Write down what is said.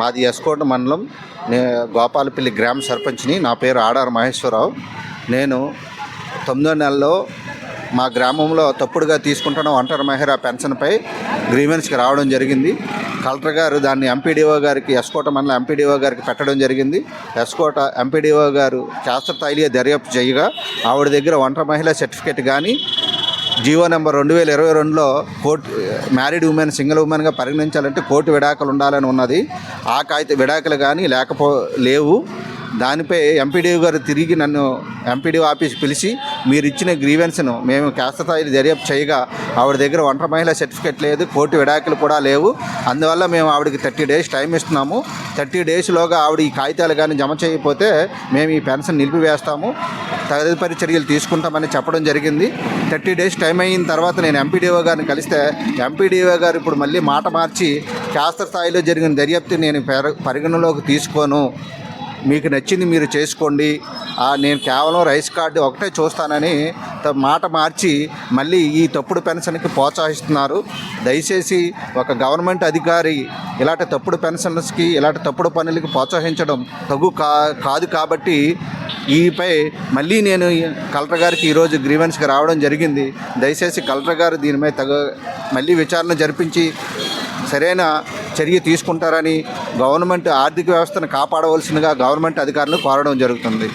మాది ఎస్కోట మండలం నే గోపాలపల్లి గ్రామ సర్పంచ్ని నా పేరు ఆడారు మహేశ్వరరావు. నేను తొమ్మిదో నెలలో మా గ్రామంలో తప్పుడుగా తీసుకుంటున్న ఒంటరి మహిళ పెన్షన్పై గ్రీవెన్స్కి రావడం జరిగింది. కలెక్టర్ గారు దాన్ని ఎంపీడీఓ గారికి ఎస్కోట మండలం ఎంపీడీఓ గారికి పెట్టడం జరిగింది. ఎస్కోట ఎంపీడీఓ గారు శాస్త్రస్థాయిగా దర్యాప్తు చేయగా ఆవిడ దగ్గర ఒంటరి మహిళ సర్టిఫికేట్ కానీ జీవో నెంబర్ రెండు వేల ఇరవై రెండులో కోర్టు మ్యారీడ్ ఉమెన్ సింగిల్ ఉమెన్గా పరిగణించాలంటే కోర్టు విడాకులు ఉండాలని ఉన్నది. ఆ కాగిత విడాకులు కానీ లేకపో లేవు. దానిపై ఎంపీడీ గారు తిరిగి నన్ను ఎంపీడీ ఆఫీస్ పిలిచి మీరు ఇచ్చిన గ్రీవెన్స్ను మేము కాస్తస్థాయి దర్యాప్తు చేయగా ఆవిడ దగ్గర ఒంటరి మహిళ సర్టిఫికెట్ లేదు కోర్టు విడాకులు కూడా లేవు. అందువల్ల మేము ఆవిడకి థర్టీ డేస్ టైం ఇస్తున్నాము. థర్టీ డేస్లోగా ఆవిడ ఈ కాగితాలు కానీ జమ చేయకపోతే మేము ఈ పెన్షన్ నిలిపివేస్తాము. తదుపరి చర్యలు తీసుకుంటామని చెప్పడం జరిగింది. థర్టీ డేస్ టైం అయిన తర్వాత నేను ఎంపీడీఓ గారిని కలిస్తే ఎంపీడీఓ గారు ఇప్పుడు మళ్ళీ మాట మార్చి శాస్త్ర స్థాయిలో జరిగిన దర్యాప్తు నేను పరిగణలోకి తీసుకోను. మీకు నచ్చింది మీరు చేసుకోండి. నేను కేవలం రైస్ కార్డు ఒకటే చూస్తానని త- మాట మార్చి మళ్ళీ ఈ తప్పుడు పెన్షన్కి ప్రోత్సహిస్తున్నారు. దయచేసి ఒక గవర్నమెంట్ అధికారి ఇలాంటి తప్పుడు పెన్షన్స్కి ఇలాంటి తప్పుడు పనులకి ప్రోత్సహించడం తగు కా కాదు కాబట్టి ఈపై మళ్ళీ నేను కలెక్టర్ గారికి ఈరోజు గ్రీవెన్స్కి రావడం జరిగింది. దయచేసి కలెక్టర్ గారు దీనిపై తగ మళ్ళీ విచారణ జరిపించి సరైన చర్య తీసుకుంటారని గవర్నమెంట్ ఆర్థిక వ్యవస్థను కాపాడవలసిందిగా గవర్నమెంట్ అధికారులను కోరడం జరుగుతుంది.